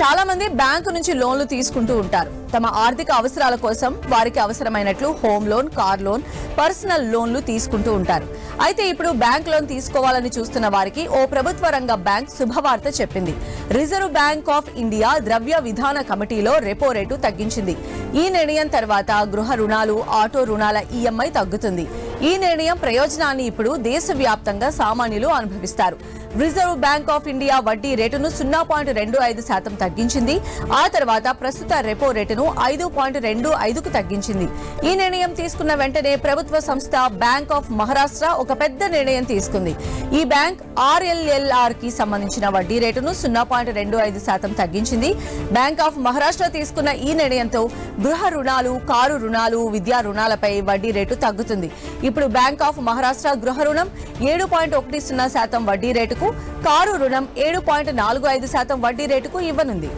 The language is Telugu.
చాలా మంది బ్యాంకు నుంచి లోన్లు తీసుకుంటూ ఉంటారు. తమ ఆర్థిక అవసరాల కోసం వారికి అవసరమైనట్లు home loan car loan personal లోన్లు తీసుకుంటూ ఉంటారు. అయితే ఇప్పుడు బ్యాంక్ లోన్ తీసుకోవాలని చూస్తున్న వారికి ఓ ప్రభుత్వ రంగ బ్యాంక్ శుభవార్త చెప్పింది. రిజర్వ్ బ్యాంక్ ఆఫ్ ఇండియా ద్రవ్య విధాన కమిటీలో రెపో రేటు తగ్గించింది. ఈ నిర్ణయం తర్వాత గృహ రుణాలు ఆటో రుణాల ఈఎంఐ తగ్గుతుంది. ఈ నిర్ణయం ప్రయోజనాన్ని ఇప్పుడు దేశవ్యాప్తంగా సామాన్యులు అనుభవిస్తారు. రిజర్వ్ బ్యాంక్ ఆఫ్ ఇండియా వడ్డీ రేటును సున్నా పాయింట్ రెండు ఐదు శాతం తగ్గించింది. ఆ తర్వాత ప్రస్తుత రెపో రేటును ఐదు పాయింట్ రెండు ఐదుకు తగ్గించింది. ఈ నిర్ణయం తీసుకున్న వెంటనే ప్రభుత్వ సంస్థ బ్యాంక్ ఆఫ్ మహారాష్ట్ర ఒక పెద్ద నిర్ణయం తీసుకుంది. ఈ బ్యాంక్ ఆర్ఎల్ఎల్ఆర్కి సంబంధించిన వడ్డీ రేటును సున్నా పాయింట్ రెండు ఐదు శాతం తగ్గించింది. బ్యాంక్ ఆఫ్ మహారాష్ట్ర తీసుకున్న ఈ నిర్ణయంతో గృహ రుణాలు కారు రుణాలు విద్యా రుణాలపై వడ్డీ రేటు తగ్గుతుంది. ఇప్పుడు బ్యాంక్ ఆఫ్ మహారాష్ట్ర గృహ రుణం ఏడు పాయింట్ ఒకటి సున్నా శాతం వడ్డీ రేటుకు కారు రుణం ఏడు పాయింట్ నాలుగు ఐదు శాతం వడ్డీ రేటుకు ఇవ్వనుంది.